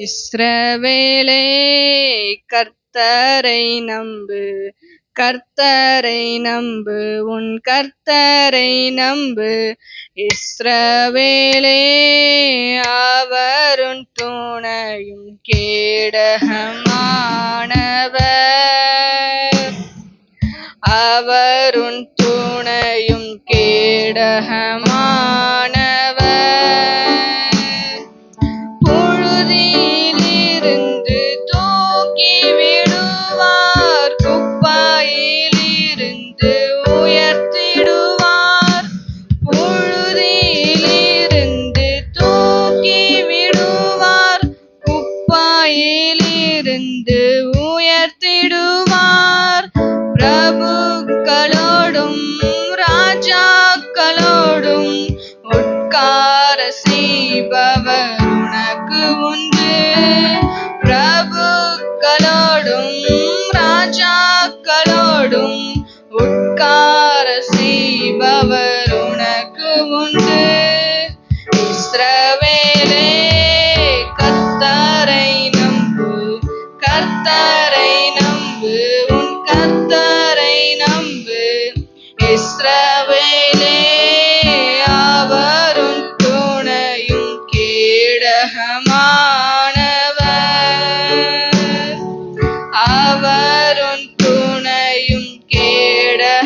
இஸ்ரவேலே கர்த்தரை நம்பு கர்த்தரை நம்பு உன் கர்த்தரை நம்பு. இஸ்ரவேலே அவருன் துணையும் கேடகமானவர். அவருன் துணையும் கேடகம் கண்டு உயர்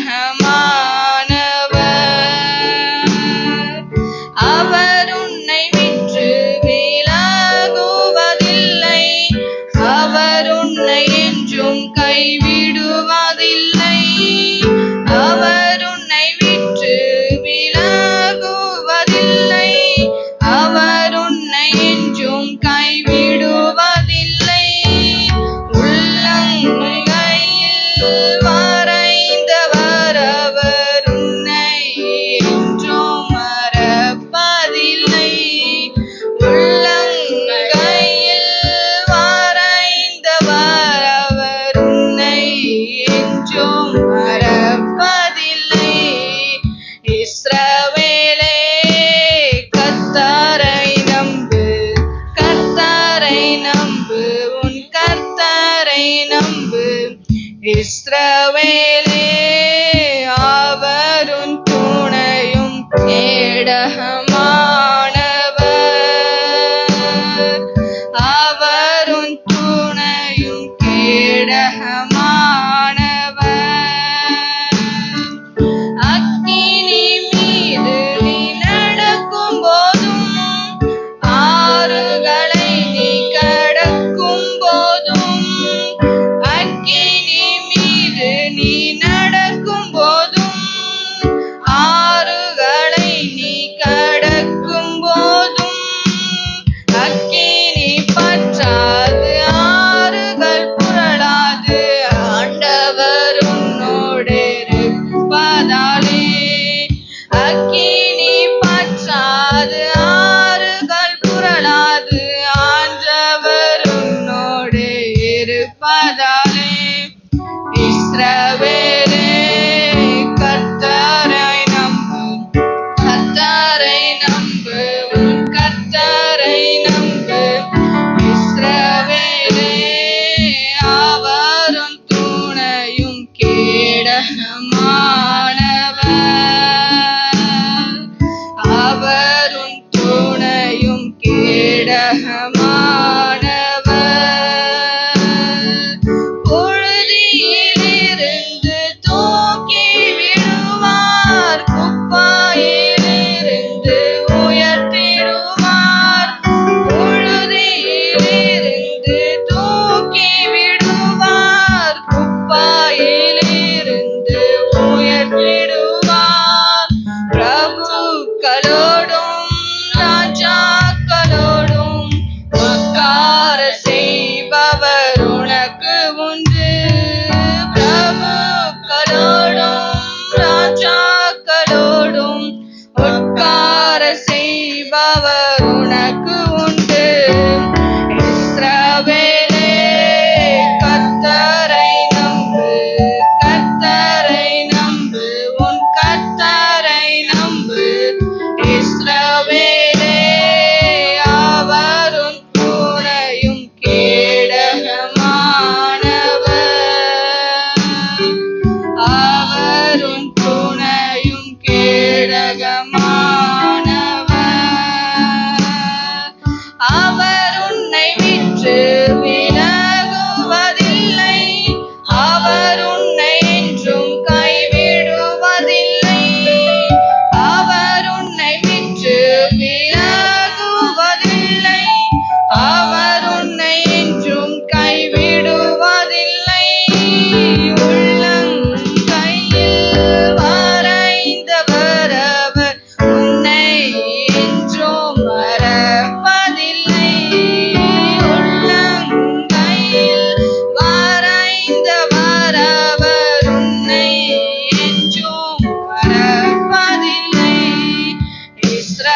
Mama. extra அவர் உனக்கு உண்டு. பிரபுக்களோடும் ராஜாக்களோடும் உட்கார செய்பவர்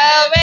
love